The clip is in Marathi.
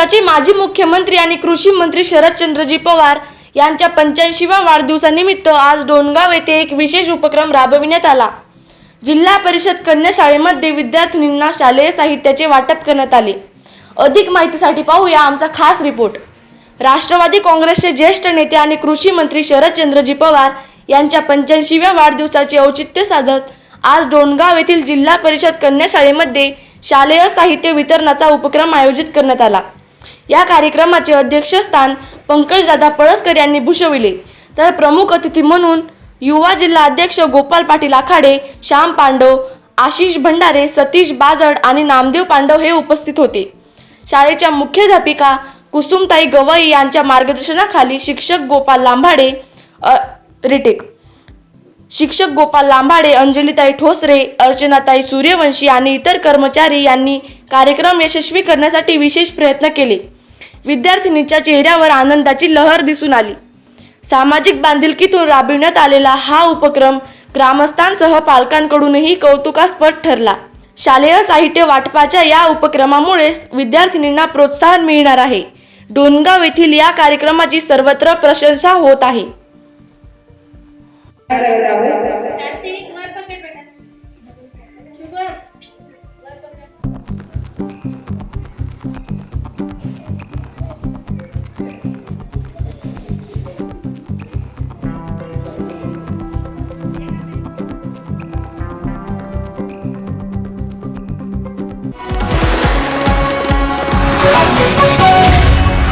महाराष्ट्राचे माजी मुख्यमंत्री आणि कृषी मंत्री शरदचंद्रजी पवार यांच्या पंच्याऐंशीव्या वाढदिवसानिमित्त आज डोणगाव येथे एक विशेष उपक्रम राबविण्यात आला. जिल्हा परिषद कन्या शाळेमध्ये विद्यार्थिनींना शालेय साहित्याचे वाटप करण्यात आले. अधिक माहितीसाठी पाहूया आमचा खास रिपोर्ट. राष्ट्रवादी काँग्रेसचे ज्येष्ठ नेते आणि कृषी मंत्री शरदचंद्रजी पवार यांच्या पंच्याऐंशीव्या वाढदिवसाचे औचित्य साधत आज डोणगाव येथील जिल्हा परिषद कन्या शाळेमध्ये शालेय साहित्य वितरणाचा उपक्रम आयोजित करण्यात आला. या कार्यक्रमाचे अध्यक्षस्थान पंकजदादा पळसकर यांनी भूषविले. तर प्रमुख अतिथी म्हणून युवा जिल्हा अध्यक्ष गोपाल पाटील आखाडे श्याम पांडव आशिष भंडारे सतीश बाजड आणि नामदेव पांडव हे उपस्थित होते. शाळेच्या मुख्याध्यापिका कुसुमताई गवई यांच्या मार्गदर्शनाखाली शिक्षक गोपाल लांभाडे रिटेक. शिक्षक गोपाल लांभाडे अंजलीताई ठोसरे अर्चनाताई सूर्यवंशी आणि इतर कर्मचारी यांनी कार्यक्रम यशस्वी करण्यासाठी विशेष प्रयत्न केले. विद्यार्थिनीच्या चेहऱ्यावर आनंदाची लहर दिसून आली. सामाजिक बांधिलकीतून राबविण्यात आलेला हा उपक्रम ग्रामस्थांसह पालकांकडूनही कौतुकास्पद ठरला. शालेय साहित्य वाटपाच्या या उपक्रमामुळे विद्यार्थिनींना प्रोत्साहन मिळणार आहे. डोनगाव येथील या कार्यक्रमाची सर्वत्र प्रशंसा होत आहे.